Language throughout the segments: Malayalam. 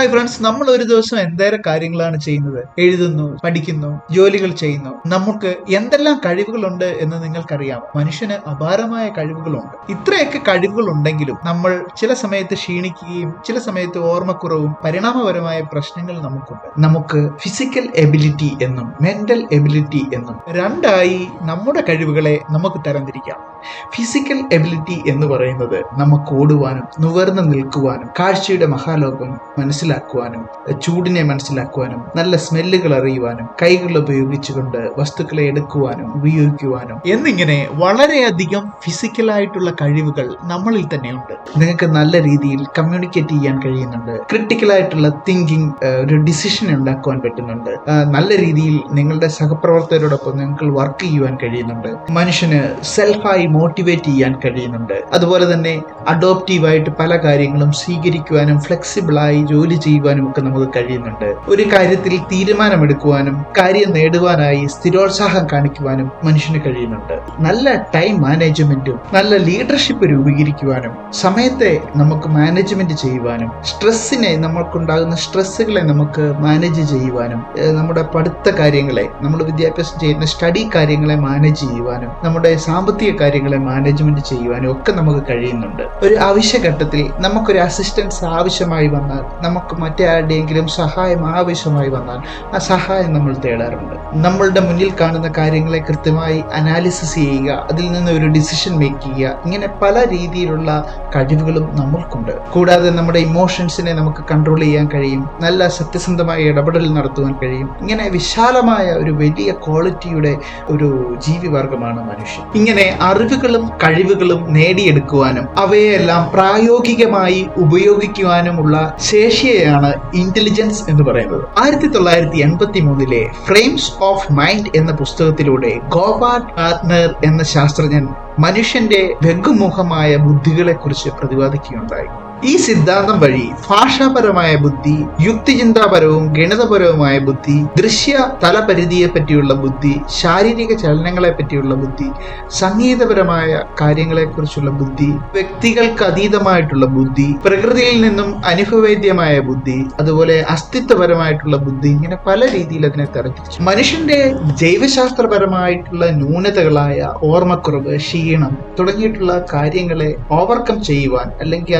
ഹായ് ഫ്രണ്ട്സ് നമ്മൾ ഒരു ദിവസം എന്തേരം കാര്യങ്ങളാണ് ചെയ്യുന്നത്? എഴുതുന്നു പഠിക്കുന്നു ജോലികൾ ചെയ്യുന്നു. നമുക്ക് എന്തെല്ലാം കഴിവുകളുണ്ട് എന്ന് നിങ്ങൾക്കറിയാം. മനുഷ്യന് അപാരമായ കഴിവുകളുണ്ട്. ഇത്രയൊക്കെ കഴിവുകൾ ഉണ്ടെങ്കിലും നമ്മൾ ചില സമയത്ത് ക്ഷീണിക്കുകയും ചില സമയത്ത് ഓർമ്മക്കുറവും പരിണാമപരമായ പ്രശ്നങ്ങൾ നമുക്കുണ്ട്. നമുക്ക് ഫിസിക്കൽ എബിലിറ്റി എന്നും മെന്റൽ എബിലിറ്റി എന്നും രണ്ടായി നമ്മുടെ കഴിവുകളെ നമുക്ക് തരംതിരിക്കാം. ഫിസിക്കൽ എബിലിറ്റി എന്ന് പറയുന്നത് നമുക്ക് ഓടുവാനും നുവർന്ന് നിൽക്കുവാനും കാഴ്ചയുടെ മഹാലോകം മനസ്സിലാക്കുവാനും ചൂടിനെ മനസ്സിലാക്കുവാനും നല്ല സ്മെല്ലുകൾ അറിയുവാനും കൈകൾ ഉപയോഗിച്ചുകൊണ്ട് വസ്തുക്കളെ എടുക്കുവാനും ഉപയോഗിക്കുവാനും എന്നിങ്ങനെ വളരെയധികം ഫിസിക്കലായിട്ടുള്ള കഴിവുകൾ നമ്മളിൽ തന്നെയുണ്ട് നിങ്ങൾക്ക് നല്ല രീതിയിൽ കമ്മ്യൂണിക്കേറ്റ് ചെയ്യാൻ കഴിയുന്നുണ്ട്. ക്രിട്ടിക്കലായിട്ടുള്ള തിങ്കിങ് ഒരു ഡിസിഷൻ ഉണ്ടാക്കുവാൻ പറ്റുന്നുണ്ട്. നല്ല രീതിയിൽ നിങ്ങളുടെ സഹപ്രവർത്തകരോടൊപ്പം നിങ്ങൾക്ക് വർക്ക് ചെയ്യുവാൻ കഴിയുന്നുണ്ട്. മനുഷ്യന് സെൽഫായി മോട്ടിവേറ്റ് ചെയ്യാൻ കഴിയുന്നുണ്ട്. അതുപോലെ തന്നെ അഡോപ്റ്റീവായിട്ട് പല കാര്യങ്ങളും സ്വീകരിക്കുവാനും ഫ്ലെക്സിബിളായി ജോലി ചെയ്യുവാനും ഒക്കെ നമുക്ക് കഴിയുന്നുണ്ട്. ഒരു കാര്യത്തിൽ തീരുമാനമെടുക്കുവാനും കാര്യം നേടുവാനായി സ്ഥിരോത്സാഹം കാണിക്കുവാനും മനുഷ്യന് കഴിയുന്നുണ്ട്. നല്ല ടൈം മാനേജ്മെന്റും നല്ല ലീഡർഷിപ്പ് രൂപീകരിക്കുവാനും സമയത്തെ നമുക്ക് മാനേജ്മെന്റ് ചെയ്യുവാനും സ്ട്രെസ്സിനെ നമുക്കുണ്ടാകുന്ന സ്ട്രെസ്സുകളെ നമുക്ക് മാനേജ് ചെയ്യുവാനും നമ്മുടെ പഠിത്ത കാര്യങ്ങളെ നമ്മൾ വിദ്യാഭ്യാസം ചെയ്യുന്ന സ്റ്റഡി കാര്യങ്ങളെ മാനേജ് ചെയ്യുവാനും നമ്മുടെ സാമ്പത്തിക കാര്യങ്ങളെ മാനേജ്മെന്റ് ചെയ്യുവാനും ഒക്കെ നമുക്ക് കഴിയുന്നുണ്ട്. ഒരു ആവശ്യഘട്ടത്തിൽ നമുക്കൊരു അസിസ്റ്റൻസ് ആവശ്യമായി വന്നാൽ നമുക്ക് മറ്റാരുടെയെങ്കിലും സഹായം ആവശ്യമായി വന്നാൽ ആ സഹായം നമ്മൾ തേടാറുണ്ട്. നമ്മളുടെ മുന്നിൽ കാണുന്ന കാര്യങ്ങളെ കൃത്യമായി അനാലിസിസ് ചെയ്യുക അതിൽ നിന്ന് ഒരു ഡിസിഷൻ മേക്ക് ചെയ്യുക ഇങ്ങനെ പല രീതിയിലുള്ള കഴിവുകളും നമ്മൾക്കുണ്ട്. കൂടാതെ നമ്മുടെ ഇമോഷൻസിനെ നമുക്ക് കൺട്രോൾ ചെയ്യാൻ കഴിയും നല്ല സത്യസന്ധമായ ഇടപെടൽ നടത്തുവാൻ കഴിയും. ഇങ്ങനെ വിശാലമായ ഒരു വലിയ ക്വാളിറ്റിയുടെ ഒരു ജീവിവർഗമാണ് മനുഷ്യൻ. ഇങ്ങനെ അറിവുകളും കഴിവുകളും നേടിയെടുക്കുവാനും അവയെല്ലാം പ്രായോഗികമായി ഉപയോഗിക്കുവാനുമുള്ള ശേഷിയെയാണ് ഇന്റലിജൻസ് എന്ന് പറയുന്നത്. ആയിരത്തി തൊള്ളായിരത്തി എൺപത്തി മൂന്നിലെ ഫ്രെയിംസ് ഓഫ് മൈൻഡ് എന്ന പുസ്തകത്തിലൂടെ ഗോപാൽ ഗാർട്ട്നർ എന്ന ശാസ്ത്രജ്ഞൻ മനുഷ്യന്റെ വെങ്കുമുഖമായ ബുദ്ധികളെ കുറിച്ച് പ്രതിപാദിക്കുകയുണ്ടായി. ഈ സിദ്ധാന്തം വഴി ഭാഷാപരമായ ബുദ്ധി യുക്തിചിന്താപരവും ഗണിതപരവുമായ ബുദ്ധി ദൃശ്യ തലപരിധിയെ പറ്റിയുള്ള ബുദ്ധി ശാരീരിക ചലനങ്ങളെ പറ്റിയുള്ള ബുദ്ധി സംഗീതപരമായ കാര്യങ്ങളെക്കുറിച്ചുള്ള ബുദ്ധി വ്യക്തികൾക്ക് അതീതമായിട്ടുള്ള ബുദ്ധി പ്രകൃതിയിൽ നിന്നും അനുഭവേദ്യമായ ബുദ്ധി അതുപോലെ അസ്തിത്വപരമായിട്ടുള്ള ബുദ്ധി ഇങ്ങനെ പല രീതിയിൽ അതിനെ തരംതിരിച്ചു. മനുഷ്യന്റെ ജൈവശാസ്ത്രപരമായിട്ടുള്ള ന്യൂനതകളായ ഓർമ്മക്കുറവ് ക്ഷീണം തുടങ്ങിയിട്ടുള്ള കാര്യങ്ങളെ ഓവർകം ചെയ്യുവാൻ അല്ലെങ്കിൽ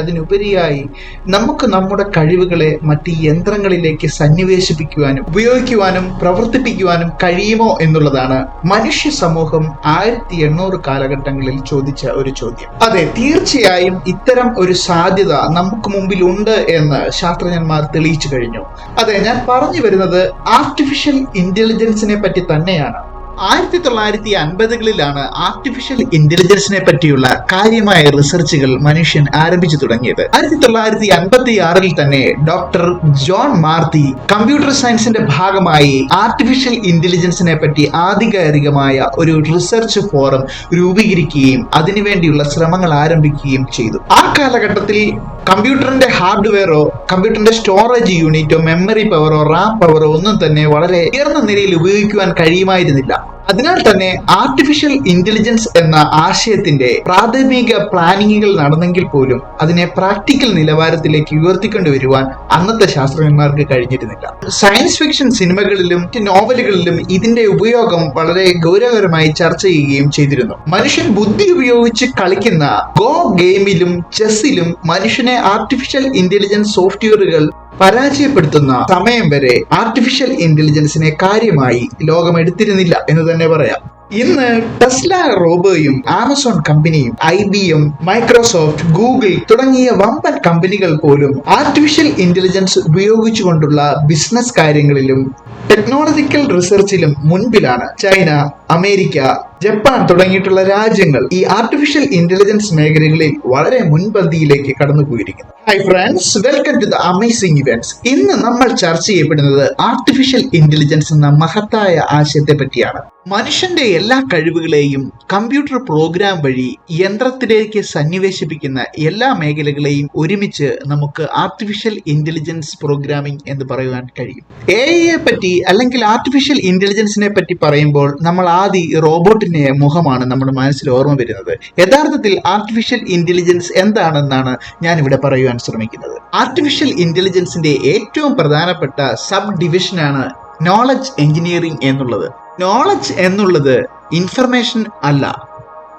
അതിനുപരിയായി നമുക്ക് നമ്മുടെ കഴിവുകളെ മറ്റ് യന്ത്രങ്ങളിലേക്ക് സന്നിവേശിപ്പിക്കുവാനും ഉപയോഗിക്കുവാനും പ്രവർത്തിപ്പിക്കുവാനും കഴിയുമോ എന്നുള്ളതാണ് മനുഷ്യ സമൂഹം ആയിരത്തി എണ്ണൂറ് കാലഘട്ടങ്ങളിൽ ചോദിച്ച ഒരു ചോദ്യം. അതെ തീർച്ചയായും ഇത്തരം ഒരു സാധ്യത നമുക്ക് മുമ്പിൽ ഉണ്ട് എന്ന് ശാസ്ത്രജ്ഞന്മാർ തെളിയിച്ചു കഴിഞ്ഞു. അതെ ഞാൻ പറഞ്ഞു വരുന്നത് ആർട്ടിഫിഷ്യൽ ഇന്റലിജൻസിനെ പറ്റി തന്നെയാണ്. ആയിരത്തി തൊള്ളായിരത്തി അൻപതുകളിലാണ് ആർട്ടിഫിഷ്യൽ ഇന്റലിജൻസിനെ പറ്റിയുള്ള കാര്യമായ റിസർച്ചുകൾ മനുഷ്യൻ ആരംഭിച്ചു തുടങ്ങിയത്. ആയിരത്തി തൊള്ളായിരത്തി അൻപത്തി ആറിൽ തന്നെ ഡോക്ടർ ജോൺ മാർത്തി കമ്പ്യൂട്ടർ സയൻസിന്റെ ഭാഗമായി ആർട്ടിഫിഷ്യൽ ഇന്റലിജൻസിനെ പറ്റി ആധികാരികമായ ഒരു റിസർച്ച് ഫോറം രൂപീകരിക്കുകയും അതിനുവേണ്ടിയുള്ള ശ്രമങ്ങൾ ആരംഭിക്കുകയും ചെയ്തു. ആ കാലഘട്ടത്തിൽ കമ്പ്യൂട്ടറിന്റെ ഹാർഡ്വെയറോ കമ്പ്യൂട്ടറിന്റെ സ്റ്റോറേജ് യൂണിറ്റോ മെമ്മറി പവറോ റാം പവറോ ഒന്നും തന്നെ വളരെ ഉയർന്ന നിലയിൽ ഉപയോഗിക്കുവാൻ കഴിയുമായിരുന്നില്ല. അതിനാൽ തന്നെ ആർട്ടിഫിഷ്യൽ ഇന്റലിജൻസ് എന്ന ആശയത്തിന്റെ പ്രാഥമിക പ്ലാനിങ്ങുകൾ നടന്നെങ്കിൽ പോലും അതിനെ പ്രാക്ടിക്കൽ നിലവാരത്തിലേക്ക് ഉയർത്തിക്കൊണ്ടുവരുവാൻ അന്നത്തെ ശാസ്ത്രജ്ഞന്മാർക്ക് കഴിഞ്ഞിരുന്നില്ല. സയൻസ് ഫിക്ഷൻ സിനിമകളിലും നോവലുകളിലും ഇതിന്റെ ഉപയോഗം വളരെ ഗൗരവകരമായി ചർച്ച ചെയ്യുകയും ചെയ്തിരുന്നു. മനുഷ്യൻ ബുദ്ധി ഉപയോഗിച്ച് കളിക്കുന്ന ഗോ ഗെയിമിലും ചെസ്സിലും മനുഷ്യനെ ആർട്ടിഫിഷ്യൽ ഇന്റലിജൻസ് സോഫ്റ്റ്വെയറുകൾ പരാജയപ്പെടുത്തുന്ന സമയം വരെ ആർട്ടിഫിഷ്യൽ ഇന്റലിജൻസിനെ കാര്യമായി ലോകം എടുത്തിരുന്നില്ല എന്ന് തന്നെ പറയാം. ഇന്ന് ടെസ്ല റോബോയും ആമസോൺ കമ്പനിയും I B M Microsoft Google തുടങ്ങിയ വമ്പൻ കമ്പനികൾ പോലും ആർട്ടിഫിഷ്യൽ ഇന്റലിജൻസ് ഉപയോഗിച്ചുകൊണ്ടുള്ള ബിസിനസ് കാര്യങ്ങളിലും ടെക്നോളജിക്കൽ റിസർച്ചിലും മുൻപിലാണ് ചൈന അമേരിക്ക ജപ്പാൻ തുടങ്ങിയിട്ടുള്ള രാജ്യങ്ങൾ ഈ ആർട്ടിഫിഷ്യൽ ഇന്റലിജൻസ് മേഖലകളിൽ വളരെ മുൻപന്തിയിലേക്ക് കടന്നുപോയിരിക്കുന്നു. Hi friends welcome to the amazing events ഇന്ന് നമ്മൾ ചർച്ച ചെയ്യപ്പെടുന്നത് ആർട്ടിഫിഷ്യൽ ഇന്റലിജൻസ് എന്ന മഹത്തായ ആശയത്തെ പറ്റിയാണ്. മനുഷ്യന്റെ എല്ലാ കഴിവുകളെയും കമ്പ്യൂട്ടർ പ്രോഗ്രാം വഴി യന്ത്രത്തിലേക്ക് സന്നിവേശിപ്പിക്കുന്ന എല്ലാ മേഖലകളെയും ഒരുമിച്ച് നമുക്ക് ആർട്ടിഫിഷ്യൽ ഇന്റലിജൻസ് പ്രോഗ്രാമിംഗ് എന്ന് പറയുവാൻ കഴിയും. എ ഐയെ പറ്റി അല്ലെങ്കിൽ ആർട്ടിഫിഷ്യൽ ഇന്റലിജൻസിനെ പറ്റി പറയുമ്പോൾ നമ്മൾ ആദ്യം റോബോട്ടിന്റെ മുഖമാണ് നമ്മുടെ മനസ്സിൽ ഓർമ്മ വരുന്നത്. യഥാർത്ഥത്തിൽ ആർട്ടിഫിഷ്യൽ ഇന്റലിജൻസ് എന്താണെന്നാണ് ഞാൻ ഇവിടെ പറയുവാൻ ശ്രമിക്കുന്നത്. ആർട്ടിഫിഷ്യൽ ഇന്റലിജൻസിന്റെ ഏറ്റവും പ്രധാനപ്പെട്ട സബ് ഡിവിഷനാണ് നോളജ് എഞ്ചിനീയറിംഗ് എന്നുള്ളത്. നോളജ് എന്നുള്ളത് ഇൻഫർമേഷൻ അല്ല.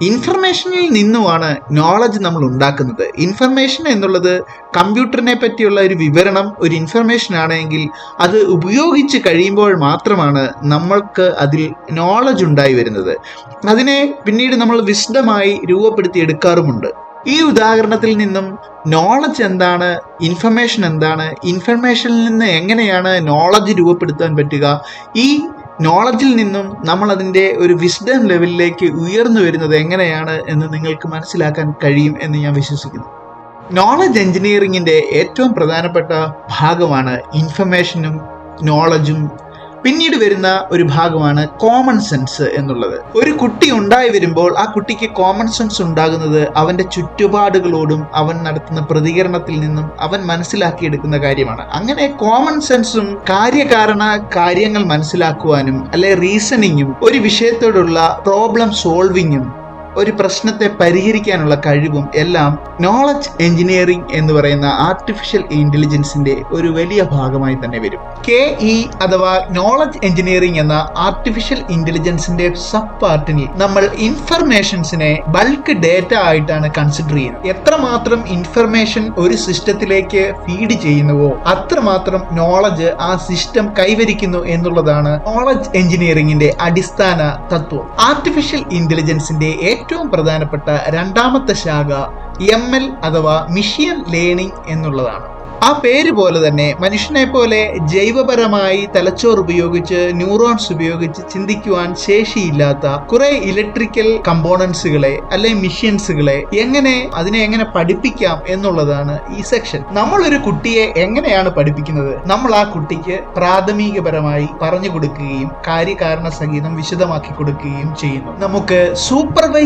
ഇൻഫർമേഷനിൽ നിന്നുമാണ് നോളജ് നമ്മൾ ഉണ്ടാക്കുന്നത്. ഇൻഫർമേഷൻ എന്നുള്ളത് കമ്പ്യൂട്ടറിനെ പറ്റിയുള്ള ഒരു വിവരണം ഒരു ഇൻഫർമേഷൻ ആണെങ്കിൽ അത് ഉപയോഗിച്ച് കഴിയുമ്പോൾ മാത്രമാണ് നമ്മൾക്ക് അതിൽ നോളജ് ഉണ്ടായി വരുന്നത്. അതിനെ പിന്നീട് നമ്മൾ വിശദമായി രൂപപ്പെടുത്തി എടുക്കാറുമുണ്ട്. ഈ ഉദാഹരണത്തിൽ നിന്നും നോളജ് എന്താണ് ഇൻഫർമേഷൻ എന്താണ് ഇൻഫർമേഷനിൽ നിന്ന് എങ്ങനെയാണ് നോളജ് രൂപപ്പെടുത്താൻ പറ്റുക? ഈ നോളജിൽ നിന്നും നമ്മൾ അതിന്റെ ഒരു വിസ്ഡം ലെവലിലേക്ക് ഉയർന്നു വരുന്നത് എങ്ങനെയാണ് എന്ന് നിങ്ങൾക്ക് മനസ്സിലാക്കാൻ കഴിയും എന്ന് ഞാൻ വിശ്വസിക്കുന്നു. നോളജ് എഞ്ചിനീയറിംഗിന്റെ ഏറ്റവും പ്രധാനപ്പെട്ട ഭാഗമാണ് ഇൻഫർമേഷനും നോളജും പിന്നീട് വരുന്ന ഒരു ഭാഗമാണ് കോമൺ സെൻസ് എന്നുള്ളത്. ഒരു കുട്ടി ഉണ്ടായി വരുമ്പോൾ ആ കുട്ടിക്ക് കോമൺ സെൻസ് ഉണ്ടാകുന്നത് അവന്റെ ചുറ്റുപാടുകളോടും അവൻ നടത്തുന്ന പ്രതികരണത്തിൽ നിന്നും അവൻ മനസ്സിലാക്കിയെടുക്കുന്ന കാര്യമാണ്. അങ്ങനെ കോമൺ സെൻസും കാര്യകാരണ കാര്യങ്ങൾ മനസ്സിലാക്കുവാനും അല്ലെ റീസണിങ്ങും ഒരു വിഷയത്തോടുള്ള പ്രോബ്ലം സോൾവിങ്ങും ഒരു പ്രശ്നത്തെ പരിഹരിക്കാനുള്ള കഴിവും എല്ലാം നോളജ് എഞ്ചിനീയറിംഗ് എന്ന് പറയുന്ന ആർട്ടിഫിഷ്യൽ ഇന്റലിജൻസിന്റെ ഒരു വലിയ ഭാഗമായി തന്നെ വരും. കെ ഇ അഥവാ നോളജ് എഞ്ചിനീയറിംഗ് എന്ന ആർട്ടിഫിഷ്യൽ ഇന്റലിജൻസിന്റെ സബ് പാർട്ടിനിൽ നമ്മൾ ഇൻഫർമേഷൻസിനെ ബൾക്ക് ഡേറ്റ ആയിട്ടാണ് കൺസിഡർ ചെയ്യുന്നത്. എത്രമാത്രം ഇൻഫർമേഷൻ ഒരു സിസ്റ്റത്തിലേക്ക് ഫീഡ് ചെയ്യുന്നുവോ അത്രമാത്രം നോളജ് ആ സിസ്റ്റം കൈവരിക്കുന്നു എന്നുള്ളതാണ് നോളജ് എഞ്ചിനീയറിംഗിന്റെ അടിസ്ഥാന തത്വം. ആർട്ടിഫിഷ്യൽ ഇന്റലിജൻസിന്റെ പ്രധാനപ്പെട്ട രണ്ടാമത്തെ ശാഖ എം എൽ അഥവാ മിഷ്യൻ ലേണിംഗ് എന്നുള്ളതാണ്. ആ പേര് പോലെ തന്നെ മനുഷ്യനെ പോലെ ജൈവപരമായി തലച്ചോർ ഉപയോഗിച്ച് ന്യൂറോൺസ് ഉപയോഗിച്ച് ചിന്തിക്കുവാൻ ശേഷിയില്ലാത്ത കുറെ ഇലക്ട്രിക്കൽ കമ്പോണൻസുകളെ അല്ലെ മിഷ്യൻസുകളെ എങ്ങനെ അതിനെ എങ്ങനെ പഠിപ്പിക്കാം എന്നുള്ളതാണ് ഈ സെക്ഷൻ. നമ്മൾ ഒരു കുട്ടിയെ എങ്ങനെയാണ് പഠിപ്പിക്കുന്നത്? നമ്മൾ ആ കുട്ടിക്ക് പ്രാഥമികപരമായി പറഞ്ഞു കൊടുക്കുകയും കാര്യകാരണ സംഗീതം വിശദമാക്കി കൊടുക്കുകയും ചെയ്യുന്നു. നമുക്ക്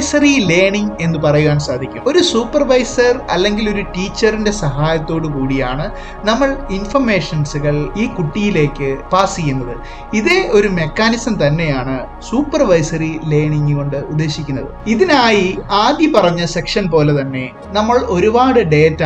സൂപ്പർവൈസറി ലേണിംഗ് എന്ന് പറയുവാൻ സാധിക്കും. ഒരു സൂപ്പർവൈസർ അല്ലെങ്കിൽ ഒരു ടീച്ചറിന്റെ സഹായത്തോടു കൂടിയാണ് നമ്മൾ ഇൻഫർമേഷൻസുകൾ ഈ കുട്ടിയിലേക്ക് പാസ് ചെയ്യുന്നത്. ഇതേ ഒരു മെക്കാനിസം തന്നെയാണ് സൂപ്പർവൈസറി ലേണിംഗ് കൊണ്ട് ഉദ്ദേശിക്കുന്നത്. ഇതിനായി ആദ്യം പറഞ്ഞ സെക്ഷൻ പോലെ തന്നെ നമ്മൾ ഒരുപാട് ഡേറ്റ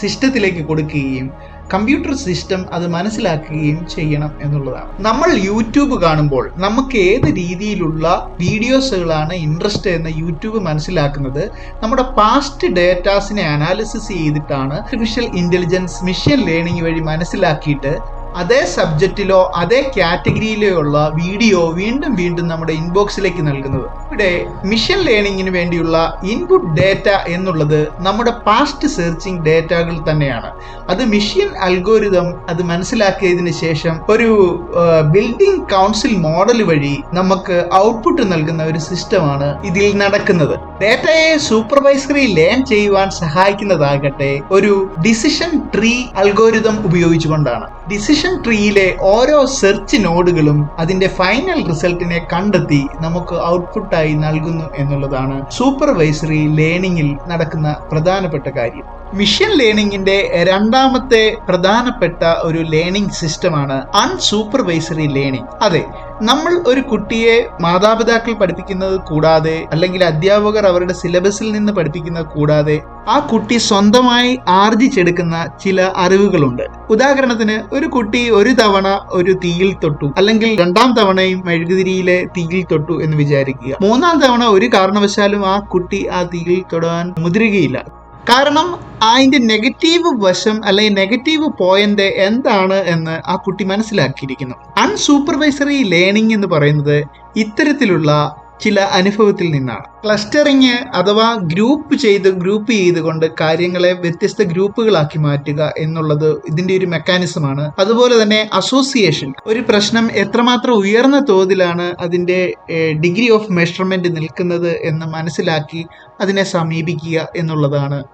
സിസ്റ്റത്തിലേക്ക് കൊടുക്കുകയും കമ്പ്യൂട്ടർ സിസ്റ്റം അത് മനസ്സിലാക്കുകയും ചെയ്യണം എന്നുള്ളതാണ്. നമ്മൾ യൂട്യൂബ് കാണുമ്പോൾ നമുക്ക് ഏത് രീതിയിലുള്ള വീഡിയോസുകളാണ് ഇൻട്രസ്റ്റ് എന്ന് യൂട്യൂബ് മനസ്സിലാക്കുന്നത് നമ്മുടെ പാസ്റ്റ് ഡേറ്റാസിനെ അനാലിസിസ് ചെയ്തിട്ടാണ് ആർട്ടിഫിഷ്യൽ ഇന്റലിജൻസ് മിഷൻ ലേണിംഗ് വഴി മനസ്സിലാക്കിയിട്ട് അതേ സബ്ജക്റ്റിലോ അതേ കാറ്റഗറിയിലോ ഉള്ള വീഡിയോ വീണ്ടും വീണ്ടും നമ്മുടെ ഇൻബോക്സിലേക്ക് നൽകുന്നത്. ഇവിടെ മിഷൻ ലേണിങ്ങിന് വേണ്ടിയുള്ള ഇൻപുട്ട് ഡേറ്റ എന്നുള്ളത് നമ്മുടെ പാസ്റ്റ് സെർച്ചിങ് ഡേറ്റകൾ തന്നെയാണ്. അത് മിഷൻ അൽഗോരിതം അത് മനസ്സിലാക്കിയതിന് ശേഷം ഒരു ബിൽഡിംഗ് കൗൺസിൽ മോഡൽ വഴി നമുക്ക് ഔട്ട്പുട്ട് നൽകുന്ന ഒരു സിസ്റ്റമാണ് ഇതിൽ നടക്കുന്നത്. ഡേറ്റയെ സൂപ്പർവൈസറി ലേൺ ചെയ്യുവാൻ സഹായിക്കുന്നതാകട്ടെ ഒരു ഡിസിഷൻ ട്രീ അൽഗോരിതം ഉപയോഗിച്ചുകൊണ്ടാണ്. ഡിസിഷൻ ട്രീയിലെ ഓരോ സെർച്ച് നോഡുകളും അതിന്റെ ഫൈനൽ റിസൾട്ടിനെ കണ്ടെത്തി നമുക്ക് ഔട്ട്പുട്ടായി നൽകുന്നു എന്നുള്ളതാണ് സൂപ്പർവൈസറി ലേണിംഗിൽ നടക്കുന്ന പ്രധാനപ്പെട്ട കാര്യം. മിഷൻ ലേണിംഗിന്റെ രണ്ടാമത്തെ പ്രധാനപ്പെട്ട ഒരു ലേണിംഗ് സിസ്റ്റമാണ് അൺസൂപ്പർവൈസറി ലേണിംഗ് അതെ നമ്മൾ ഒരു കുട്ടിയെ മാതാപിതാക്കൾ പഠിപ്പിക്കുന്നത് കൂടാതെ അല്ലെങ്കിൽ അധ്യാപകർ അവരുടെ സിലബസിൽ നിന്ന് പഠിപ്പിക്കുന്നത് കൂടാതെ ആ കുട്ടി സ്വന്തമായി ആർജിച്ചെടുക്കുന്ന ചില അറിവുകളുണ്ട്. ഉദാഹരണത്തിന് ഒരു കുട്ടി ഒരു തവണ ഒരു തീയിൽ തൊട്ടു അല്ലെങ്കിൽ രണ്ടാം തവണയും മെഴുകുതിരിയിലെ തീയിൽ തൊട്ടു എന്ന് വിചാരിക്കുക. മൂന്നാം തവണ ഒരു കാരണവശാലും ആ കുട്ടി ആ തീയിൽ തൊടാൻ മുതിരുകയില്ല. കാരണം അതിന്റെ നെഗറ്റീവ് വശം അല്ലെങ്കിൽ നെഗറ്റീവ് പോയിന്റ് എന്താണ് എന്ന് ആ കുട്ടി മനസ്സിലാക്കിയിരിക്കുന്നു. അൺസൂപ്പർവൈസറി ലേണിംഗ് എന്ന് പറയുന്നത് ഇത്തരത്തിലുള്ള ചില അനുഭവത്തിൽ നിന്നാണ്. ക്ലസ്റ്ററിങ് അഥവാ ഗ്രൂപ്പ് ചെയ്ത് ഗ്രൂപ്പ് ചെയ്തുകൊണ്ട് കാര്യങ്ങളെ വ്യത്യസ്ത ഗ്രൂപ്പുകളാക്കി മാറ്റുക എന്നുള്ളത് ഇതിന്റെ ഒരു മെക്കാനിസമാണ് അതുപോലെ തന്നെ അസോസിയേഷൻ ഒരു പ്രശ്നം എത്രമാത്രം ഉയർന്ന തോതിലാണ് അതിന്റെ ഡിഗ്രി ഓഫ് മെഷർമെന്റ് നിൽക്കുന്നത് എന്ന് മനസ്സിലാക്കി അതിനെ സമീപിക്കുക എന്നുള്ളതാണ്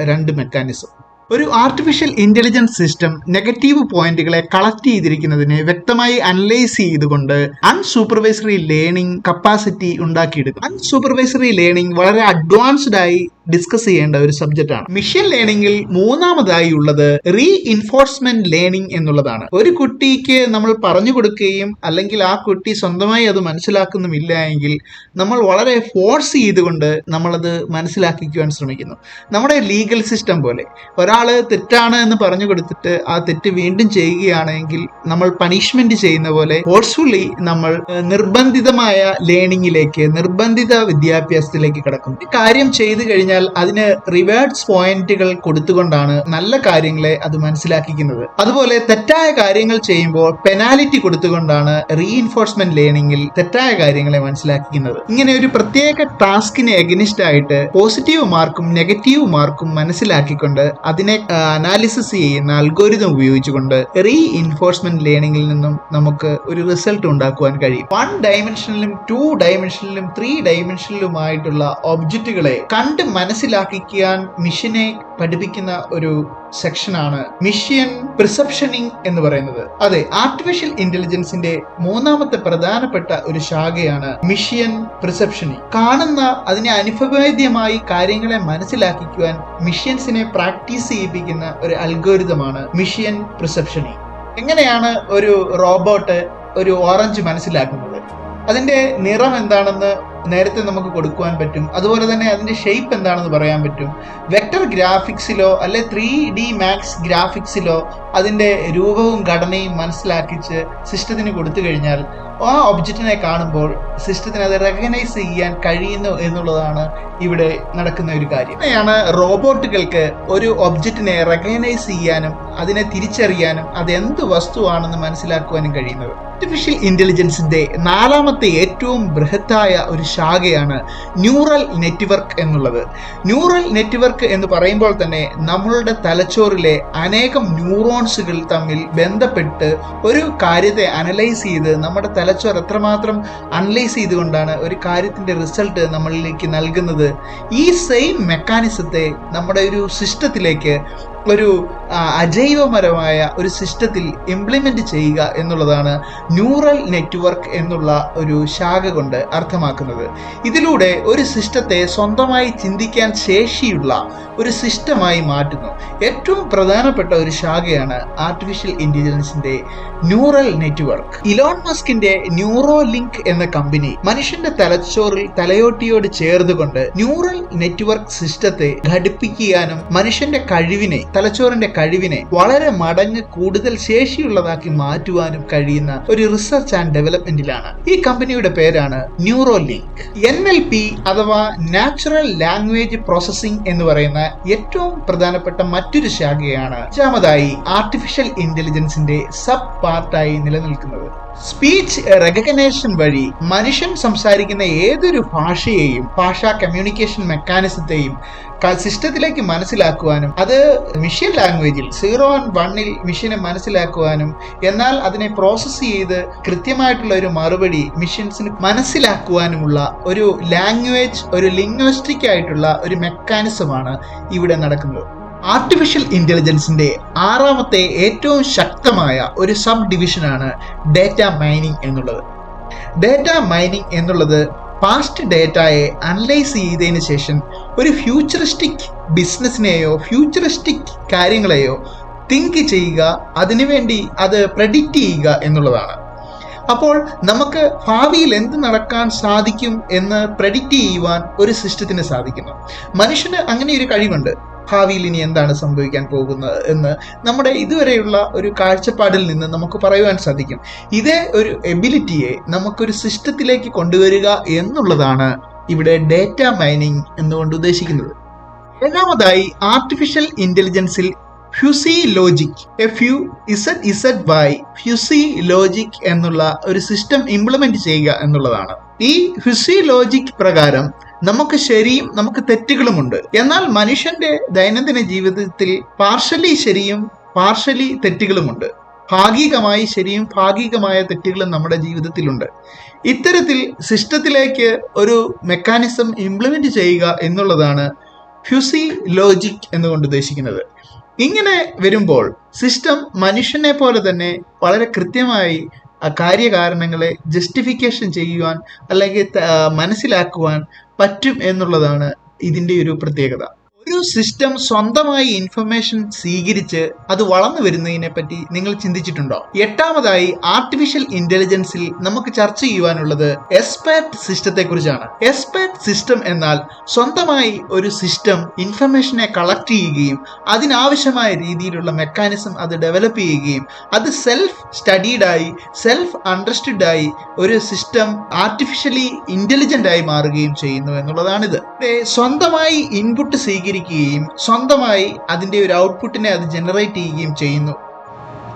രണ്ട് മെക്കാനിസം ഒരു ആർട്ടിഫിഷ്യൽ ഇന്റലിജൻസ് സിസ്റ്റം നെഗറ്റീവ് പോയിന്റുകളെ കളക്ട് ചെയ്തിരിക്കുന്നതിനെ വ്യക്തമായി അനലൈസ് ചെയ്തുകൊണ്ട് അൺസൂപ്പർവൈസറി ലേണിംഗ് കപ്പാസിറ്റി ഉണ്ടാക്കിയെടുക്കും അൺസൂപ്പർവൈസറി ലേണിംഗ് വളരെ അഡ്വാൻസ്ഡ് ആയി ഡിസ്കസ് ചെയ്യേണ്ട ഒരു സബ്ജക്റ്റ് ആണ്. മിഷൻ ലേണിംഗിൽ മൂന്നാമതായി ഉള്ളത് റീ ഇൻഫോഴ്സ്മെന്റ് ലേണിംഗ് എന്നുള്ളതാണ്. ഒരു കുട്ടിക്ക് നമ്മൾ പറഞ്ഞു കൊടുക്കുകയും അല്ലെങ്കിൽ ആ കുട്ടി സ്വന്തമായി അത് മനസ്സിലാക്കുന്നുമില്ല എങ്കിൽ നമ്മൾ വളരെ ഫോഴ്സ് ചെയ്തുകൊണ്ട് നമ്മളത് മനസ്സിലാക്കിക്കുവാൻ ശ്രമിക്കുന്നു. നമ്മുടെ ലീഗൽ സിസ്റ്റം പോലെ ഒരാൾ തെറ്റാണ് എന്ന് പറഞ്ഞു കൊടുത്തിട്ട് ആ തെറ്റ് വീണ്ടും ചെയ്യുകയാണെങ്കിൽ നമ്മൾ പണിഷ്മെന്റ് ചെയ്യുന്ന പോലെ ഫോഴ്സ്ഫുള്ളി നമ്മൾ നിർബന്ധിതമായ ലേണിങ്ങിലേക്ക് നിർബന്ധിത വിദ്യാഭ്യാസത്തിലേക്ക് കിടക്കും. ഈ കാര്യം ചെയ്തു കഴിഞ്ഞാൽ അതിന് റിവേർഡ്സ് പോയിന്റുകൾ കൊടുത്തുകൊണ്ടാണ് നല്ല കാര്യങ്ങളെ അത് മനസ്സിലാക്കിക്കുന്നത്. അതുപോലെ തെറ്റായ കാര്യങ്ങൾ ചെയ്യുമ്പോൾ പെനാലിറ്റി കൊടുത്തുകൊണ്ടാണ് റീഇൻഫോഴ്സ്മെന്റ് ലേണിംഗിൽ തെറ്റായ കാര്യങ്ങളെ മനസ്സിലാക്കിക്കുന്നത്. ഇങ്ങനെ ഒരു പ്രത്യേക ടാസ്കിന് എഗനിസ്റ്റ് ആയിട്ട് പോസിറ്റീവ് മാർക്കും നെഗറ്റീവ് മാർക്കും മനസ്സിലാക്കിക്കൊണ്ട് അതിനെ അനാലിസിസ് ചെയ്യുന്ന അൽഗോരിതം ഉപയോഗിച്ചുകൊണ്ട് റീ ഇൻഫോഴ്സ്മെന്റ് ലേണിംഗിൽ നിന്നും നമുക്ക് ഒരു റിസൾട്ട് ഉണ്ടാക്കുവാൻ കഴിയും. വൺ ഡയമെൻഷനിലും ടു ഡയമെൻഷനിലും ത്രീ ഡയമെൻഷനിലുമായിട്ടുള്ള ഒബ്ജക്റ്റുകളെ കണ്ട് മനസ്സിലാക്കിക്കാൻ മിഷനെ പഠിപ്പിക്കുന്ന ഒരു സെക്ഷനാണ് മിഷ്യൻ പ്രിസെപ്ഷനിങ് എന്ന് പറയുന്നത്. അതെ ആർട്ടിഫിഷ്യൽ ഇന്റലിജൻസിന്റെ മൂന്നാമത്തെ പ്രധാനപ്പെട്ട ഒരു ശാഖയാണ് മിഷ്യൻ പ്രിസെപ്ഷനിങ് കാണുന്ന അതിനെ അനുഭവേദ്യമായി കാര്യങ്ങളെ മനസ്സിലാക്കിക്കുവാൻ മിഷ്യൻസിനെ പ്രാക്ടീസ് ചെയ്യിപ്പിക്കുന്ന ഒരു അൽഗോരിതമാണ് മിഷ്യൻ പ്രിസെപ്ഷനിങ് എങ്ങനെയാണ് ഒരു റോബോട്ട് ഒരു ഓറഞ്ച് മനസ്സിലാക്കുന്നത്? അതിന്റെ നിറം എന്താണെന്ന് നേരത്തെ നമുക്ക് കൊടുക്കുവാൻ പറ്റും. അതുപോലെ തന്നെ അതിന്റെ ഷേപ്പ് എന്താണെന്ന് പറയാൻ പറ്റും. വെക്ടർ ഗ്രാഫിക്സിലോ അല്ലെ ത്രീ ഡി മാക്സ് ഗ്രാഫിക്സിലോ അതിന്റെ രൂപവും ഘടനയും മനസ്സിലാക്കിച്ച് സിസ്റ്റത്തിന് കൊടുത്തു കഴിഞ്ഞാൽ ആ ഒബ്ജക്റ്റിനെ കാണുമ്പോൾ സിസ്റ്റത്തിന് അത് റെക്കഗ്നൈസ് ചെയ്യാൻ കഴിയുന്നു എന്നുള്ളതാണ് ഇവിടെ നടക്കുന്ന ഒരു കാര്യം. അങ്ങനെയാണ് റോബോട്ടുകൾക്ക് ഒരു ഒബ്ജക്റ്റിനെ റെക്കഗ്നൈസ് ചെയ്യാനും അതിനെ തിരിച്ചറിയാനും അത് എന്ത് വസ്തുവാണെന്ന് മനസ്സിലാക്കുവാനും കഴിയുന്നത്. ആർട്ടിഫിഷ്യൽ ഇന്റലിജൻസിന്റെ നാലാമത്തെ ഏറ്റവും ബൃഹത്തായ ഒരു ശാഖയാണ് ന്യൂറൽ നെറ്റ്വർക്ക് എന്നുള്ളത്. ന്യൂറൽ നെറ്റ്വർക്ക് എന്ന് പറയുമ്പോൾ തന്നെ നമ്മളുടെ തലച്ചോറിലെ അനേകം ന്യൂറോൺസുകൾ തമ്മിൽ ബന്ധപ്പെട്ട് ഒരു കാര്യത്തെ അനലൈസ് ചെയ്ത് നമ്മുടെ തലച്ചോർ എത്രമാത്രം അനലൈസ് ചെയ്തുകൊണ്ടാണ് ഒരു കാര്യത്തിന്റെ റിസൾട്ട് നമ്മളിലേക്ക് നൽകുന്നത്. ഈ സെയിം മെക്കാനിസത്തെ നമ്മുടെ ഒരു സിസ്റ്റത്തിലേക്ക് ഒരു ആ, അജൈവപരമായ ഒരു സിസ്റ്റത്തിൽ ഇംപ്ലിമെന്റ് ചെയ്യുക എന്നുള്ളതാണ് ന്യൂറൽ നെറ്റ്വർക്ക് എന്നുള്ള ഒരു ശാഖ കൊണ്ട് അർത്ഥമാക്കുന്നത്. ഇതിലൂടെ ഒരു സിസ്റ്റത്തെ സ്വന്തമായി ചിന്തിക്കാൻ ശേഷിയുള്ള ഒരു സിസ്റ്റമായി മാറ്റുന്നു. ഏറ്റവും പ്രധാനപ്പെട്ട ഒരു ശാഖയാണ് ആർട്ടിഫിഷ്യൽ ഇന്റലിജൻസിന്റെ ന്യൂറൽ നെറ്റ്വർക്ക് ഇലോൺ മസ്കിന്റെ ന്യൂറോ ലിങ്ക് എന്ന കമ്പനി മനുഷ്യന്റെ തലച്ചോറിൽ തലയോട്ടിയോട് ചേർന്നുകൊണ്ട് ന്യൂറൽ നെറ്റ്വർക്ക് സിസ്റ്റത്തെ ഘടിപ്പിക്കാനും മനുഷ്യന്റെ കഴിവിനെ തലച്ചോറിന്റെ കഴിവിനെ വളരെ മടങ്ങ് കൂടുതൽ ശേഷിയുള്ളതാക്കി മാറ്റുവാനും കഴിയുന്ന ഒരു റിസർച്ച് ആൻഡ് ഡെവലപ്മെന്റിലാണ് ഈ കമ്പനിയുടെ പേരാണ് Neuralink N L P അഥവാ നാച്ചുറൽ ലാംഗ്വേജ് പ്രോസസ്സിംഗ് എന്ന് പറയുന്ന ഏറ്റവും പ്രധാനപ്പെട്ട മറ്റൊരു ശാഖയാണ് അഞ്ചാമതായി ആർട്ടിഫിഷ്യൽ ഇന്റലിജൻസിന്റെ സബ് പാർട്ടായി നിലനിൽക്കുന്നത്. സ്പീച്ച് റെക്കഗ്നേഷൻ വഴി മനുഷ്യൻ സംസാരിക്കുന്ന ഏതൊരു ഭാഷയെയും ഭാഷാ കമ്മ്യൂണിക്കേഷൻ മെക്കാനിസത്തെയും സിസ്റ്റത്തിലേക്ക് മനസ്സിലാക്കുവാനും അത് മിഷ്യൻ ലാംഗ്വേജിൽ സീറോ ആൻഡ് വണ്ണിൽ മിഷ്യനെ മനസ്സിലാക്കുവാനും എന്നാൽ അതിനെ പ്രോസസ്സ് ചെയ്ത് കൃത്യമായിട്ടുള്ള ഒരു മറുപടി മിഷ്യൻസിന് മനസ്സിലാക്കുവാനുമുള്ള ഒരു ലാംഗ്വേജ് ഒരു ലിംഗ്വിസ്റ്റിക് ആയിട്ടുള്ള ഒരു മെക്കാനിസമാണ് ഇവിടെ നടക്കുന്നത്. ആർട്ടിഫിഷ്യൽ ഇന്റലിജൻസിന്റെ ആറാമത്തെ ഏറ്റവും ശക്തമായ ഒരു സബ് ഡിവിഷനാണ് ഡേറ്റ മൈനിങ് എന്നുള്ളത്. ഡേറ്റ മൈനിങ് എന്നുള്ളത് പാസ്റ്റ് ഡേറ്റയെ അനലൈസ് ചെയ്തതിന് ശേഷം ഒരു ഫ്യൂച്ചറിസ്റ്റിക് ബിസിനസ്സിനെയോ ഫ്യൂച്ചറിസ്റ്റിക് കാര്യങ്ങളെയോ തിങ്ക് ചെയ്യുക അതിനുവേണ്ടി അത് പ്രഡിക്റ്റ് ചെയ്യുക എന്നുള്ളതാണ്. അപ്പോൾ നമുക്ക് ഭാവിയിൽ എന്ത് നടക്കാൻ സാധിക്കും എന്ന് പ്രഡിക്റ്റ് ചെയ്യുവാൻ ഒരു സിസ്റ്റത്തിന് സാധിക്കുന്നു. മനുഷ്യന് അങ്ങനെ ഒരു കഴിവുണ്ട്. ഭാവിയിൽ ഇനി എന്താണ് സംഭവിക്കാൻ പോകുന്നത് എന്ന് നമ്മുടെ ഇതുവരെയുള്ള ഒരു കാഴ്ചപ്പാടിൽ നിന്ന് നമുക്ക് പറയുവാൻ സാധിക്കും. ഇതേ ഒരു എബിലിറ്റിയെ നമുക്കൊരു സിസ്റ്റത്തിലേക്ക് കൊണ്ടുവരിക എന്നുള്ളതാണ് ഇവിടെ ഡേറ്റ മൈനിങ് എന്നുകൊണ്ട് ഉദ്ദേശിക്കുന്നത്. ഏഴാമതായി artificial ഇന്റലിജൻസിൽ fuzzy logic F U Z Z Y fuzzy logic എന്നുള്ള ഒരു സിസ്റ്റം ഇംപ്ലിമെന്റ് ചെയ്യുക എന്നുള്ളതാണ്. ഈ ഫ്യൂസി ലോജിക് പ്രകാരം നമുക്ക് ശരിയും നമുക്ക് തെറ്റുകളുമുണ്ട്. എന്നാൽ മനുഷ്യന്റെ ദൈനംദിന ജീവിതത്തിൽ പാർഷ്യലി ശരിയും പാർഷ്യലി തെറ്റുകളുമുണ്ട്. ഭാഗികമായി ശരിയും ഭാഗികമായ തെറ്റുകളും നമ്മുടെ ജീവിതത്തിലുണ്ട്. ഇത്തരത്തിൽ സിസ്റ്റത്തിലേക്ക് ഒരു മെക്കാനിസം ഇംപ്ലിമെന്റ് ചെയ്യുക എന്നുള്ളതാണ് ഫ്യൂസി ലോജിക് എന്നുകൊണ്ട് ഉദ്ദേശിക്കുന്നത്. ഇങ്ങനെ വരുമ്പോൾ സിസ്റ്റം മനുഷ്യനെ പോലെ തന്നെ വളരെ കൃത്യമായി കാര്യകാരണങ്ങളെ ജസ്റ്റിഫിക്കേഷൻ ചെയ്യുവാൻ അല്ലെങ്കിൽ മനസ്സിലാക്കുവാൻ പറ്റും എന്നുള്ളതാണ് ഇതിന്റെ ഒരു പ്രത്യേകത. സിസ്റ്റം സ്വന്തമായി ഇൻഫർമേഷൻ സ്വീകരിച്ച് അത് വളർന്നു വരുന്നതിനെ പറ്റി നിങ്ങൾ ചിന്തിച്ചിട്ടുണ്ടോ? എട്ടാമതായി ആർട്ടിഫിഷ്യൽ ഇന്റലിജൻസിൽ നമുക്ക് ചർച്ച ചെയ്യുവാനുള്ളത് എസ്പാറ്റ് സിസ്റ്റത്തെ കുറിച്ചാണ് സിസ്റ്റം എന്നാൽ സ്വന്തമായി ഒരു സിസ്റ്റം ഇൻഫർമേഷനെ കളക്ട് ചെയ്യുകയും അതിനാവശ്യമായ രീതിയിലുള്ള മെക്കാനിസം അത് ഡെവലപ്പ് ചെയ്യുകയും അത് സെൽഫ് സ്റ്റഡീഡായി സെൽഫ് അണ്ടർസ്റ്റുഡ് ആയി ഒരു സിസ്റ്റം ആർട്ടിഫിഷ്യലി ഇന്റലിജന്റ് ആയി മാറുകയും ചെയ്യുന്നു എന്നുള്ളതാണിത്. സ്വന്തമായി ഇൻപുട്ട് സ്വീകരിക്കുകയും സ്വന്തമായി അതിന്റെ ഒരു ഔട്ട്പുട്ടിനെ അത് ജനറേറ്റ് ചെയ്യുകയും ചെയ്യുന്നു.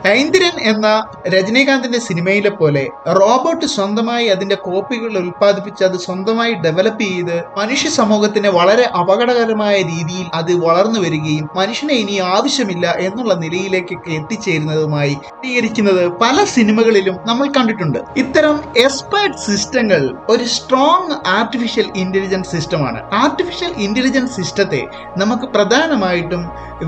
ഐന്ദിരൻ എന്ന രജനീകാന്തിന്റെ സിനിമയിലെ പോലെ റോബോട്ട് സ്വന്തമായി അതിന്റെ കോപ്പികൾ ഉൽപ്പാദിപ്പിച്ച് അത് സ്വന്തമായി ഡെവലപ്പ് ചെയ്ത് മനുഷ്യ സമൂഹത്തിന് വളരെ അപകടകരമായ രീതിയിൽ അത് വളർന്നു വരികയും മനുഷ്യനെ ഇനി ആവശ്യമില്ല എന്നുള്ള നിലയിലേക്കൊക്കെ എത്തിച്ചേരുന്നതുമായി ചിത്രീകരിക്കുന്നത് പല സിനിമകളിലും നമ്മൾ കണ്ടിട്ടുണ്ട്. ഇത്തരം എക്സ്പേർട്ട് സിസ്റ്റങ്ങൾ ഒരു സ്ട്രോങ് ആർട്ടിഫിഷ്യൽ ഇന്റലിജൻസ് സിസ്റ്റമാണ്. ആർട്ടിഫിഷ്യൽ ഇന്റലിജൻസ് സിസ്റ്റത്തെ നമുക്ക് പ്രധാനമായിട്ടും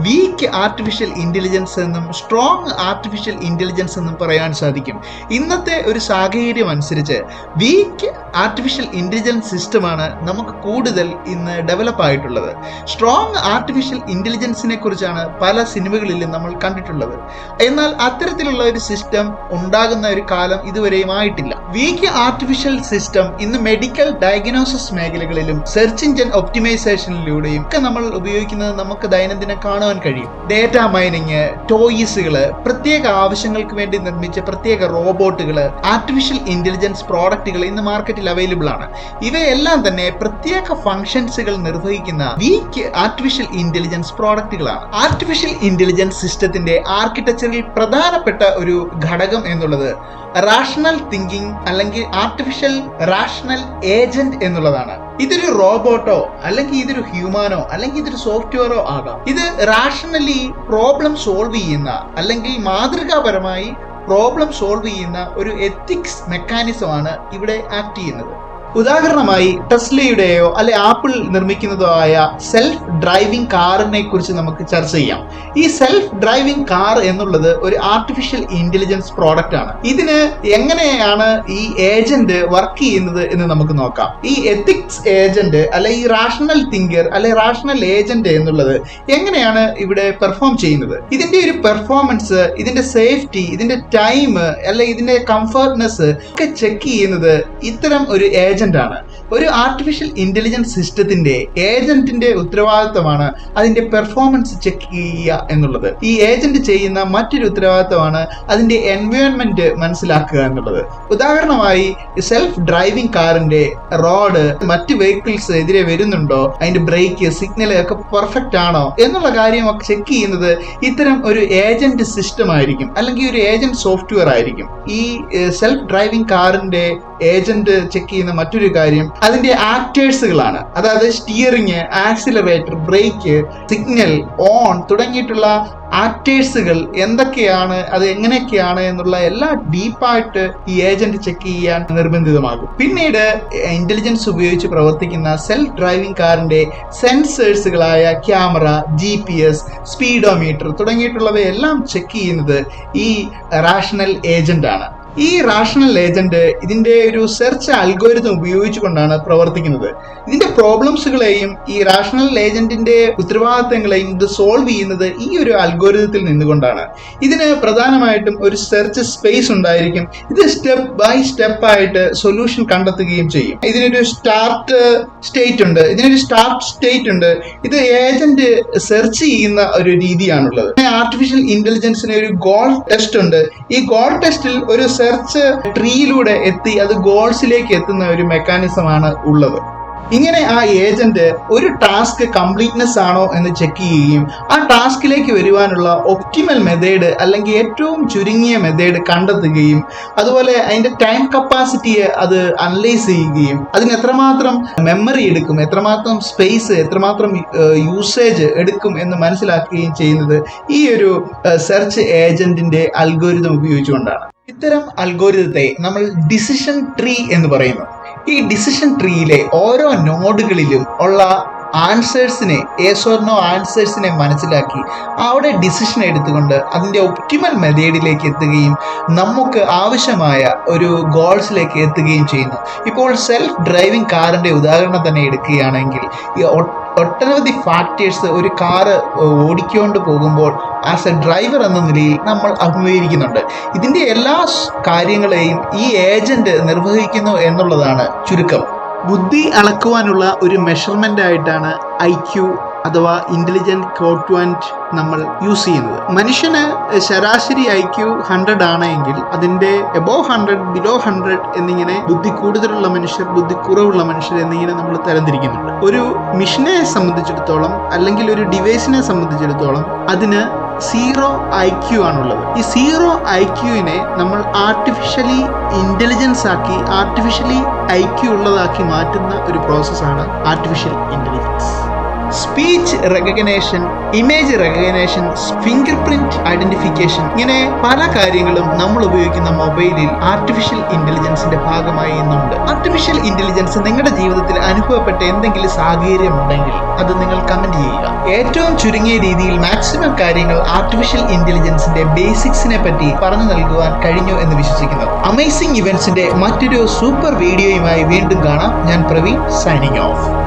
വീക്ക് ആർട്ടിഫിഷ്യൽ ഇന്റലിജൻസ് എന്നും സ്ട്രോങ് ആർട്ടിഫിഷ്യൽ ഇന്റലിജൻസ് എന്നും പറയാൻ സാധിക്കും. ഇന്നത്തെ ഒരു സാഹചര്യം അനുസരിച്ച് വീക്ക് ആർട്ടിഫിഷ്യൽ ഇന്റലിജൻസ് സിസ്റ്റമാണ് നമുക്ക് കൂടുതൽ ഇന്ന് ഡെവലപ്പ് ആയിട്ടുള്ളത്. സ്ട്രോങ് ആർട്ടിഫിഷ്യൽ ഇന്റലിജൻസിനെ കുറിച്ചാണ് പല സിനിമകളിലും നമ്മൾ കണ്ടിട്ടുള്ളത്. എന്നാൽ അത്തരത്തിലുള്ള ഒരു സിസ്റ്റം ഉണ്ടാകുന്ന ഒരു കാലം ഇതുവരെയും ആയിട്ടില്ല. വീക്ക് ആർട്ടിഫിഷ്യൽ സിസ്റ്റം ഇന്ന് മെഡിക്കൽ ഡയഗ്നോസിസ് മേഖലകളിലും സെർച്ച് എഞ്ചിൻ ഒപ്റ്റിമൈസേഷനിലൂടെയും ഒക്കെ നമ്മൾ ഉപയോഗിക്കുന്നത് നമുക്ക് ദൈനംദിനം കാണുവാൻ കഴിയും. ഡേറ്റ മൈനിങ് ടോയിസുകൾ പ്രത്യേക ആവശ്യങ്ങൾക്ക് വേണ്ടി നിർമ്മിച്ച പ്രത്യേക റോബോട്ടുകൾ ആർട്ടിഫിഷ്യൽ ഇന്റലിജൻസ് പ്രോഡക്റ്റുകൾ ഇന്ന് മാർക്കറ്റിൽ അവൈലബിൾ ആണ്. ഇവയെല്ലാം തന്നെ പ്രത്യേക ഫംഗ്ഷൻസുകൾ നിർവഹിക്കുന്ന വീക്ക് ആർട്ടിഫിഷ്യൽ ഇന്റലിജൻസ് പ്രോഡക്റ്റുകളാണ് ആർട്ടിഫിഷ്യൽ ഇന്റലിജൻസ് സിസ്റ്റത്തിന്റെ ആർക്കിടെക്ചറിൽ പ്രധാനപ്പെട്ട ഒരു ഘടകം എന്നുള്ളത് റാഷണൽ തിങ്കിങ് അല്ലെങ്കിൽ ആർട്ടിഫിഷ്യൽ റാഷണൽ ഏജന്റ് എന്നുള്ളതാണ്. ഇതൊരു റോബോട്ടോ അല്ലെങ്കിൽ ഇതൊരു ഹ്യൂമാനോ അല്ലെങ്കിൽ ഇതൊരു സോഫ്റ്റ്വെയറോ ആകാം. ഇത് റാഷണലി പ്രോബ്ലം സോൾവ് ചെയ്യുന്ന അല്ലെങ്കിൽ മാതൃകാപരമായി പ്രോബ്ലം സോൾവ് ചെയ്യുന്ന ഒരു എത്തിക്സ് മെക്കാനിസമാണ് ഇവിടെ ആക്ട് ചെയ്യുന്നത്. ഉദാഹരണമായി ടെസ്ലയുടെയോ അല്ലെ ആപ്പിൾ നിർമ്മിക്കുന്നതോ ആയ സെൽഫ് ഡ്രൈവിംഗ് കാറിനെ കുറിച്ച് നമുക്ക് ചർച്ച ചെയ്യാം. ഈ സെൽഫ് ഡ്രൈവിംഗ് കാർ എന്നുള്ളത് ഒരു ആർട്ടിഫിഷ്യൽ ഇന്റലിജൻസ് പ്രോഡക്റ്റ് ആണ്. ഇതിന് എങ്ങനെയാണ് ഈ ഏജന്റ് വർക്ക് ചെയ്യുന്നത് എന്ന് നമുക്ക് നോക്കാം. ഈ എത്തിക്സ് ഏജന്റ് അല്ലെ ഈ റാഷണൽ തിങ്കർ അല്ലെ റാഷണൽ ഏജന്റ് എന്നുള്ളത് എങ്ങനെയാണ് ഇവിടെ പെർഫോം ചെയ്യുന്നത്? ഇതിന്റെ ഒരു പെർഫോമൻസ് ഇതിന്റെ സേഫ്റ്റി ഇതിന്റെ ടൈം അല്ലെ ഇതിന്റെ കംഫർട്ട്നെസ് ഒക്കെ ചെക്ക് ചെയ്യുന്നത് ഇത്തരം ഒരു ഏജന്റ് ആണ്. ഒരു ആർട്ടിഫിഷ്യൽ ഇന്റലിജൻസ് സിസ്റ്റത്തിന്റെ ഏജന്റിന്റെ ഉത്തരവാദിത്തമാണ് അതിന്റെ പെർഫോമൻസ് ചെക്ക് ചെയ്യുക എന്നുള്ളത്. ഈ ഏജന്റ് ചെയ്യുന്ന മറ്റൊരു ഉത്തരവാദിത്തമാണ് അതിന്റെ എൻവയോൺമെന്റ് മനസ്സിലാക്കുക എന്നുള്ളത്. ഉദാഹരണമായി സെൽഫ് ഡ്രൈവിംഗ് കാറിന്റെ റോഡ് മറ്റ് വെഹിക്കിൾസ് എതിരെ വരുന്നുണ്ടോ? അതിന്റെ ബ്രേക്ക് സിഗ്നൽ ഒക്കെ പെർഫെക്റ്റ് ആണോ? എന്നുള്ള കാര്യമൊക്കെ ചെക്ക് ചെയ്യുന്നത് ഇത്തരം ഒരു ഏജന്റ് സിസ്റ്റം ആയിരിക്കും. അല്ലെങ്കിൽ ഒരു ഏജന്റ് സോഫ്റ്റ്വെയർ ആയിരിക്കും. ഈ സെൽഫ് ഡ്രൈവിംഗ് കാറിന്റെ ഏജന്റ് ചെക്ക് ചെയ്യുന്ന മറ്റൊരു കാര്യം അതിന്റെ ആക്ടേഴ്സുകളാണ് അതായത് steering accelerator brake signal on തുടങ്ങിയിട്ടുള്ള ആക്ടേഴ്സുകൾ എന്തൊക്കെയാണ് അത് എങ്ങനെയൊക്കെയാണ് എന്നുള്ള എല്ലാ ഡീപ്പായിട്ട് ഈ ഏജന്റ് ചെക്ക് ചെയ്യാൻ നിർബന്ധിതമാകും. പിന്നീട് ഇന്റലിജൻസ് ഉപയോഗിച്ച് പ്രവർത്തിക്കുന്ന സെൽഫ് ഡ്രൈവിംഗ് കാറിന്റെ സെൻസേഴ്സുകളായ camera G P S speedometer തുടങ്ങിയിട്ടുള്ളവയെല്ലാം check ചെയ്യുന്നത് ഈ റാഷണൽ ഏജന്റ് ആണ്. ഈ റാഷണൽ ഏജന്റ് ഇതിന്റെ ഒരു സെർച്ച് അൽഗോരിതം ഉപയോഗിച്ചുകൊണ്ടാണ് പ്രവർത്തിക്കുന്നത്. ഇതിന്റെ പ്രോബ്ലംസുകളെയും ഈ റാഷണൽ ഏജന്റിന്റെ ഉത്തരവാദിത്തങ്ങളെയും ഇത് സോൾവ് ചെയ്യുന്നത് ഈ ഒരു അൽഗോരിതത്തിൽ നിന്നുകൊണ്ടാണ്. ഇതിന് പ്രധാനമായിട്ടും ഒരു സെർച്ച് സ്പേസ് ഉണ്ടായിരിക്കും. ഇത് സ്റ്റെപ്പ് ബൈ സ്റ്റെപ്പ് ആയിട്ട് സൊല്യൂഷൻ കണ്ടെത്തുകയും ചെയ്യും. ഇതിനൊരു സ്റ്റാർട്ട് സ്റ്റേറ്റ് ഉണ്ട്. ഇതിനൊരു സ്റ്റാർട്ട് സ്റ്റേറ്റ് ഉണ്ട്. ഇത് ഏജന്റ് സെർച്ച് ചെയ്യുന്ന ഒരു രീതിയാണുള്ളത്. ആർട്ടിഫിഷ്യൽ ഇന്റലിജൻസിന് ഒരു ഗോൾ ടെസ്റ്റ് ഉണ്ട്. ഈ ഗോൾ ടെസ്റ്റിൽ ഒരു ട്രീയിലൂടെ എത്തി അത് ഗോൾസിലേക്ക് എത്തുന്ന ഒരു മെക്കാനിസമാണ് ഉള്ളത്. ഇങ്ങനെ ആ ഏജന്റ് ഒരു ടാസ്ക് കംപ്ലീറ്റ്നെസ് ആണോ എന്ന് ചെക്ക് ചെയ്യുകയും ആ ടാസ്കിലേക്ക് വരുവാനുള്ള ഒപ്റ്റിമൽ മെത്തേഡ് അല്ലെങ്കിൽ ഏറ്റവും ചുരുങ്ങിയ മെത്തേഡ് കണ്ടെത്തുകയും അതുപോലെ അതിന്റെ ടൈം കപ്പാസിറ്റിയെ അത് അനലൈസ് ചെയ്യുകയും അതിന് എത്രമാത്രം മെമ്മറി എടുക്കും എത്രമാത്രം സ്പേസ് എത്രമാത്രം യൂസേജ് എടുക്കും എന്ന് മനസ്സിലാക്കുകയും ചെയ്യുന്നത് ഈ ഒരു സെർച്ച് ഏജന്റിന്റെ അൽഗോരിതം ഉപയോഗിച്ചുകൊണ്ടാണ്. ഇത്തരം അൽഗോരിതത്തെ നമ്മൾ ഡിസിഷൻ ട്രീ എന്ന് പറയുന്നു. ഈ ഡിസിഷൻ ട്രീയിലെ ഓരോ നോഡുകളിലും ഉള്ള ആൻസേഴ്സിനെ ഏസോർനോ ആൻസേഴ്സിനെ മനസ്സിലാക്കി അവിടെ ഡിസിഷൻ എടുത്തുകൊണ്ട് അതിന്റെ ഒപ്റ്റിമൽ മെത്തേഡിലേക്ക് എത്തുകയും നമുക്ക് ആവശ്യമായ ഒരു ഗോൾസിലേക്ക് എത്തുകയും ചെയ്യുന്നു. ഇപ്പോൾ സെൽഫ് ഡ്രൈവിംഗ് കാറിന്റെ ഉദാഹരണം തന്നെ എടുക്കുകയാണെങ്കിൽ ഒട്ടനവധി ഫാക്ടേഴ്സ് ഒരു കാറ് ഓടിക്കൊണ്ട് പോകുമ്പോൾ ആസ് എ ഡ്രൈവർ എന്ന നിലയിൽ നമ്മൾ അഭിമുഖീകരിക്കുന്നുണ്ട്. ഇതിന്റെ എല്ലാ കാര്യങ്ങളെയും ഈ ഏജന്റ് നിർവഹിക്കുന്നു എന്നുള്ളതാണ് ചുരുക്കം. ബുദ്ധി അളക്കുവാനുള്ള ഒരു മെഷർമെന്റ് ആയിട്ടാണ് ഐ ക്യു അഥവാ ഇന്റലിജന്റ് കോട്ട്വാന്റ് നമ്മൾ യൂസ് ചെയ്യുന്നത്. മനുഷ്യന് ശരാശരി ഐ ക്യു ഹൺഡ്രഡ് ആണെങ്കിൽ അതിന്റെ എബോവ് ഹൺഡ്രഡ് ബിലോ ഹൺഡ്രഡ് എന്നിങ്ങനെ ബുദ്ധി കൂടുതലുള്ള മനുഷ്യർ ബുദ്ധി കുറവുള്ള മനുഷ്യർ എന്നിങ്ങനെ നമ്മൾ തരംതിരിക്കുന്നുണ്ട്. ഒരു മിഷനെ സംബന്ധിച്ചിടത്തോളം അല്ലെങ്കിൽ ഒരു ഡിവൈസിനെ സംബന്ധിച്ചിടത്തോളം അതിന് സീറോ ഐ ക്യു ആണുള്ളത്. ഈ സീറോ ഐ ക്യുവിനെ നമ്മൾ ആർട്ടിഫിഷ്യലി ഇന്റലിജൻസ് ആക്കി ആർട്ടിഫിഷ്യലി ഐ ക്യു ഉള്ളതാക്കി മാറ്റുന്ന ഒരു പ്രോസസ്സാണ് artificial intelligence speech recognition image recognition fingerprint identification ഇങ്ങനെ പല കാര്യങ്ങളും നമ്മൾ ഉപയോഗിക്കുന്ന മൊബൈലിൽ ആർട്ടിഫിഷ്യൽ ഇന്റലിജൻസിന്റെ ഭാഗമായി ഇന്നുണ്ട് ആർട്ടിഫിഷ്യൽ ഇന്റലിജൻസ് നിങ്ങളുടെ ജീവിതത്തിൽ അനുഭവപ്പെട്ട എന്തെങ്കിലും സാഹചര്യം ഉണ്ടെങ്കിൽ അത് നിങ്ങൾ കമന്റ് ചെയ്യുക. ഏറ്റവും ചുരുങ്ങിയ രീതിയിൽ മാക്സിമം കാര്യങ്ങൾ ആർട്ടിഫിഷ്യൽ ഇന്റലിജൻസിന്റെ ബേസിക്സിനെ പറ്റി പറഞ്ഞു നൽകുവാൻ കഴിഞ്ഞു എന്ന് വിശ്വസിക്കുന്നു. അമേസിംഗ് ഇവന്റ്സിന്റെ മറ്റൊരു സൂപ്പർ വീഡിയോയുമായി വീണ്ടും കാണാം. ഞാൻ പ്രവീൺ സൈനിങ് ഓഫ്